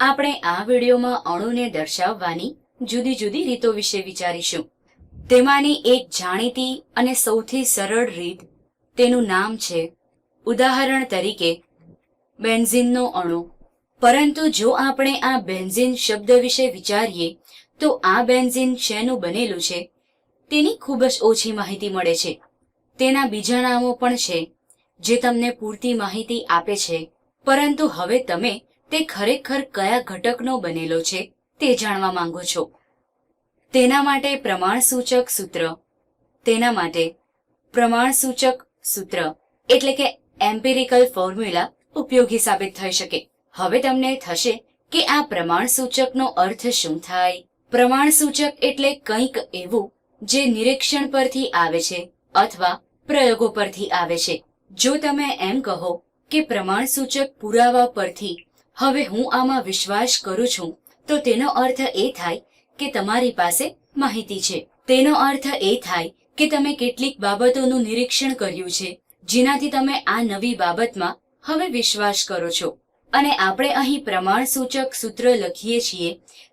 આપણે આ વિડીયોમાં અણુને દર્શાવવાની જુદી જુદી રીતો વિશે વિચારીશું. તેમાંની એક જાણીતી અને સૌથી સરળ રીત તેનું નામ છે, ઉદાહરણ તરીકે, બેન્ઝિનનો અણુ. પરંતુ જો આપણે આ બેન્ઝીન શબ્દ વિશે વિચારીએ, તો આ બેન્ઝિન શેનું બનેલું છે? તેની ખૂબ જ ઓછી માહિતી મળે છે. તેના બીજા નામો પણ છે, જે તમને પૂરતી માહિતી આપે છે. પરંતુ હવે તમે તે ખરેખર કયા ઘટકનો બનેલો છે તે જાણવા માંગો છો? તેના માટે પ્રમાણસૂચક સૂત્ર. તેના માટે પ્રમાણસૂચક સૂત્ર. એટલે કે એમ્પિરિકલ ફોર્મ્યુલા ઉપયોગી સાબિત થઈ શકે. હવે તમને થશે કે આ પ્રમાણસૂચકનો અર્થ શું થાય? પ્રમાણસૂચક એટલે કંઈક એવું જે નિરીક્ષણ પરથી આવે છે અથવા પ્રયોગો પરથી આવે છે. જો તમે એમ કહો કે પ્રમાણસૂચક પુરાવા પરથી હવે હું આમાં વિશ્વાસ કરું છું. તો તેનો અર્થ એ થાય કે તમારી પાસે માહિતી છે. તેનો અર્થ એ થાય કે તમે કેટલીક બાબતોનું નિરીક્ષણ કર્યું છે, જેનાથી તમે આ નવી બાબતમાં હવે વિશ્વાસ કરો છો. અને આપણે અહીં પ્રમાણસૂચક સૂત્ર લખીએ છીએ.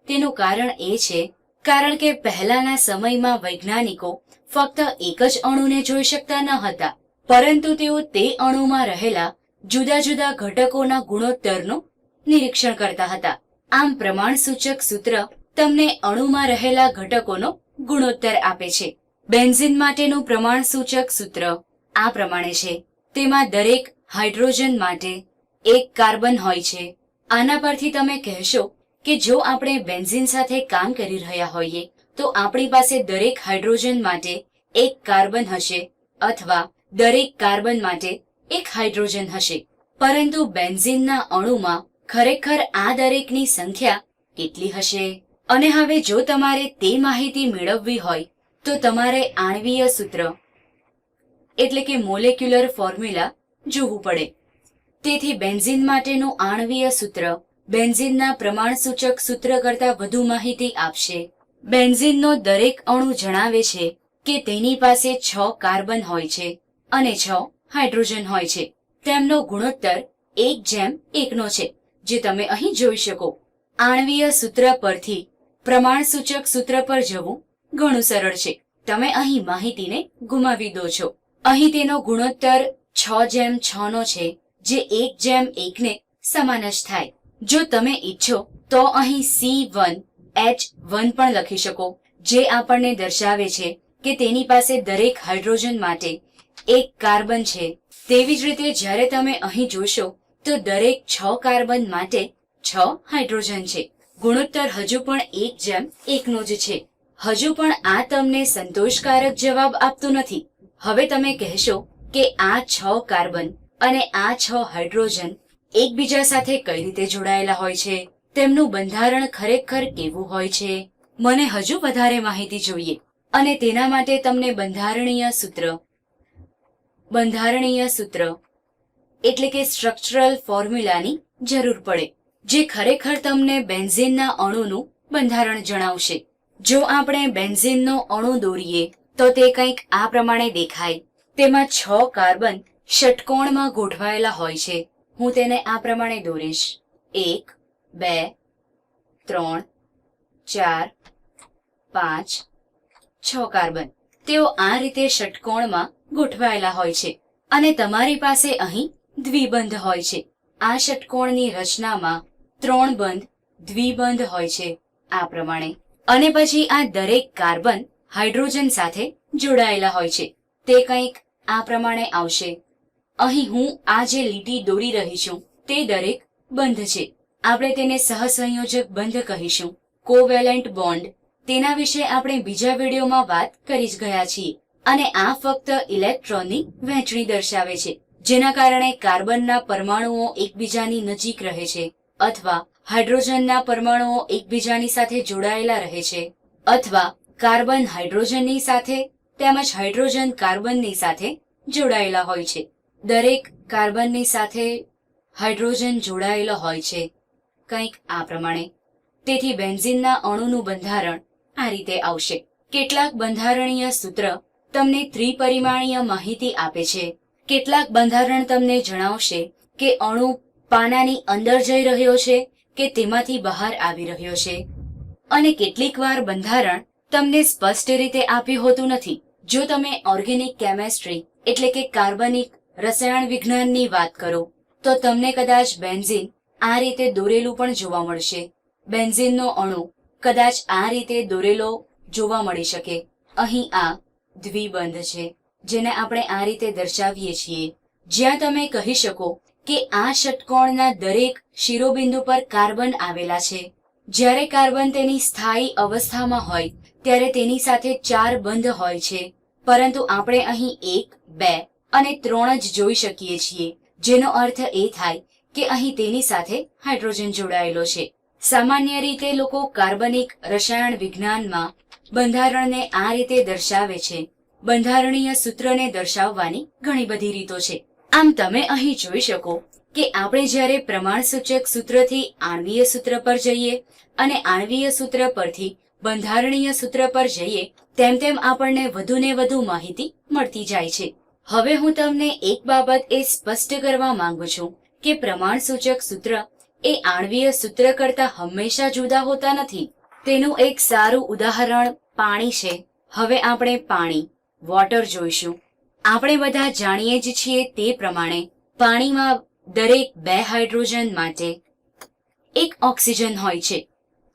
તેનું કારણ એ છે, કારણ કે પહેલાના સમયમાં વૈજ્ઞાનિકો ફક્ત એક જ અણુને જોઈ શકતા ન હતા. પરંતુ તેઓ તે અણુમાં રહેલા જુદા જુદા ઘટકોના ગુણોત્તરનું નિરીક્ષણ કરતા હતા. આમ પ્રમાણસૂચક સૂત્ર તમને અણુમાં રહેલા ઘટકોનો ગુણોત્તર આપે છે. બેન્ઝીન માટેનું પ્રમાણસૂચક સૂત્ર આ પ્રમાણે છે. તેમાં દરેક હાઇડ્રોજન માટે એક કાર્બન હોય છે. આના પરથી તમે કહેશો કે જો આપણે બેન્ઝીન સાથે કામ કરી રહ્યા હોઈએ, તો આપણી પાસે દરેક હાઇડ્રોજન માટે એક કાર્બન હશે અથવા દરેક કાર્બન માટે એક હાઇડ્રોજન હશે. પરંતુ બેન્ઝીનના અણુમાં ખરેખર આ દરેકની સંખ્યા કેટલી હશે? અને હવે જો તમારે તે માહિતી મેળવવી હોય, તો તમારે આણવીય સૂત્ર, એટલે કે મોલેક્યુલર ફોર્મ્યુલા, જોવું પડે. તેથી બેન્ઝિન માટેનું આણવીય સૂત્ર, બેન્ઝિનના પ્રમાણસૂચક સૂત્ર કરતાં વધુ માહિતી આપશે. બેન્ઝિનનો દરેક અણુ જણાવે છે કે તેની પાસે છ કાર્બન હોય છે અને છ હાઇડ્રોજન હોય છે. તેમનો ગુણોત્તર એક જેમ એકનો છે. જે તમે અહીં જોઈ શકો. આણવીય સૂત્ર પરથી પ્રમાણસૂચક સૂત્ર પર જવું ઘણું સરળ છે. તમે અહીં માહિતીને ગુમાવી દો છો. અહીં તેનો ગુણોત્તર છ જેમ છ નો છે, જે એક જેમ એકને સમાન જ થાય. જો તમે ઈચ્છો, તો અહીં સી વન, એચ વન પણ લખી શકો, જે આપણને દર્શાવે છે કે તેની પાસે દરેક હાઇડ્રોજન માટે એક કાર્બન છે. તેવી જ રીતે જ્યારે તમે અહીં જોશો તો દરેક છ કાર્બન માટે છ હાઇડ્રોજન છે. ગુણોત્તર હજુ પણ એક જેમ એકનો જ છે. હજુ પણ આ તમને સંતોષકારક જવાબ આપતું નથી. હવે તમે કહેશો કે આ છ કાર્બન અને આ છ હાઇડ્રોજન એકબીજા સાથે કઈ રીતે જોડાયેલા હોય છે? તેમનું બંધારણ ખરેખર કેવું હોય છે? મને હજુ વધારે માહિતી જોઈએ. અને તેના માટે તમને બંધારણીય સૂત્ર બંધારણીય સૂત્ર એટલે કે સ્ટ્રક્ચરલ ફોર્મ્યુલાની જરૂર પડે, જે ખરેખર તમને બેન્ઝીનના અણુનું બંધારણ જણાવશે. જો આપણે બેન્ઝીનનો અણુ દોરીએ, તો તે કંઈક આ પ્રમાણે દેખાય. તેમાં છ કાર્બન ષટકોણમાં ગોઠવાયેલા હોય છે. હું તેને આ પ્રમાણે દોરીશ. એક, બે, ત્રણ, ચાર, પાંચ, છ કાર્બન. તેઓ આ રીતે ષટકોણમાં ગોઠવાયેલા હોય છે. અને તમારી પાસે અહીં દ્વિબંધ હોય છે. આ ષટકોણની રચનામાં ત્રણ બંધ, દ્વિબંધ હોય છે આ પ્રમાણે. અને પછી આ દરેક કાર્બન હાઇડ્રોજન સાથે જોડાયેલા હોય છે. તે કંઈક આ પ્રમાણે આવશે. અહીં હું આ જે લીટી દોરી રહી છું, તે દરેક બંધ છે. આપણે તેને સહસંયોજક બંધ કહીશું. Covalent bond. તેના વિશે આપણે બીજા વિડીયોમાં વાત કરી જ ગયા છીએ. અને આ ફક્ત ઇલેક્ટ્રોનની વહેંચણી દર્શાવે છે. જેના કારણે કાર્બનના પરમાણુઓ એકબીજાની નજીક રહે છે અથવા હાઇડ્રોજનના પરમાણુઓ એકબીજાની સાથે જોડાયેલા રહે છે અથવા કાર્બન હાઇડ્રોજનની સાથે તેમજ હાઇડ્રોજન કાર્બનની સાથે જોડાયેલા હોય છે. દરેક કાર્બનની સાથે હાઇડ્રોજન જોડાયેલો હોય છે. કંઈક આ પ્રમાણે. તેથી બેન્ઝીનના અણુનું બંધારણ આ રીતે આવશે. કેટલાક બંધારણીય સૂત્ર તમને ત્રિપરિમાણીય માહિતી આપે છે. કેટલાક બંધારણ તમને જણાવશે કે અણુ પાનાની અંદર જઈ રહ્યો છે કે તેમાંથી બહાર આવી રહ્યો છે. અને કેટલીક વાર બંધારણ તમને સ્પષ્ટ રીતે આપ્યું હોતું નથી. જો તમે ઓર્ગેનિક કેમેસ્ટ્રી એટલે કે કાર્બનિક રસાયણ વિજ્ઞાનની વાત કરો, તો તમને કદાચ બેન્ઝિન આ રીતે દોરેલું પણ જોવા મળશે. બેન્ઝિનનો અણુ કદાચ આ રીતે દોરેલો જોવા મળી શકે. અહીં આ દ્વિબંધ છે. જેને આપણે આ રીતે દર્શાવીએ છીએ. જ્યાં તમે કહી શકો કે આ ષટકોણના દરેક શિરોબિંદુ પર કાર્બન આવેલા છે. જ્યારે કાર્બન તેની સ્થાયી અવસ્થામાં હોય, ત્યારે તેની સાથે ચાર બંધ હોય છે. પરંતુ આપણે અહીં એક, બે અને ત્રણ જ જોઈ શકીએ છીએ, જેનો અર્થ એ થાય કે અહીં તેની સાથે હાઇડ્રોજન જોડાયેલો છે. સામાન્ય રીતે લોકો કાર્બનિક રસાયણ વિજ્ઞાનમાં બંધારણને આ રીતે દર્શાવે છે બંધારણીય સૂત્રને દર્શાવવાની ઘણી બધી રીતો છે. આમ તમે અહીં જોઈ શકો કે આપણે જ્યારે પ્રમાણસૂચક સૂત્રથી આણવીય સૂત્ર પર જઈએ અને આણવીય સૂત્ર પરથી બંધારણીય સૂત્ર પર જઈએ, તેમ તેમ આપણને વધુને વધુ માહિતી મળતી જાય છે. હવે હું તમને એક બાબત એ સ્પષ્ટ કરવા માંગુ છું કે પ્રમાણસૂચક સૂત્ર એ આણવીય સૂત્ર કરતા હંમેશા જુદા હોતા નથી. તેનું એક સારું ઉદાહરણ પાણી છે. હવે આપણે પાણી વોટર જોઈશું. આપણે બધા જાણીએ જ છીએ તે પ્રમાણે પાણીમાં દરેક બે હાઇડ્રોજન માટે એક ઓક્સિજન હોય છે.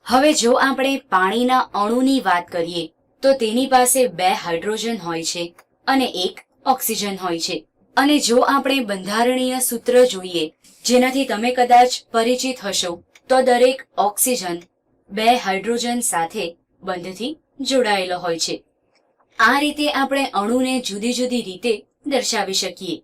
હવે જો આપણે પાણીના અણુની વાત કરીએ, તો તેની પાસે બે હાઇડ્રોજન હોય છે અને એક ઓક્સિજન હોય છે. અને જો આપણે બંધારણીય સૂત્ર જોઈએ, જેનાથી તમે કદાચ પરિચિત હશો, તો દરેક ઓક્સિજન બે હાઇડ્રોજન સાથે બંધથી જોડાયેલો હોય છે. આ રીતે આપણે અણુને જુદી જુદી રીતે દર્શાવી શકીએ.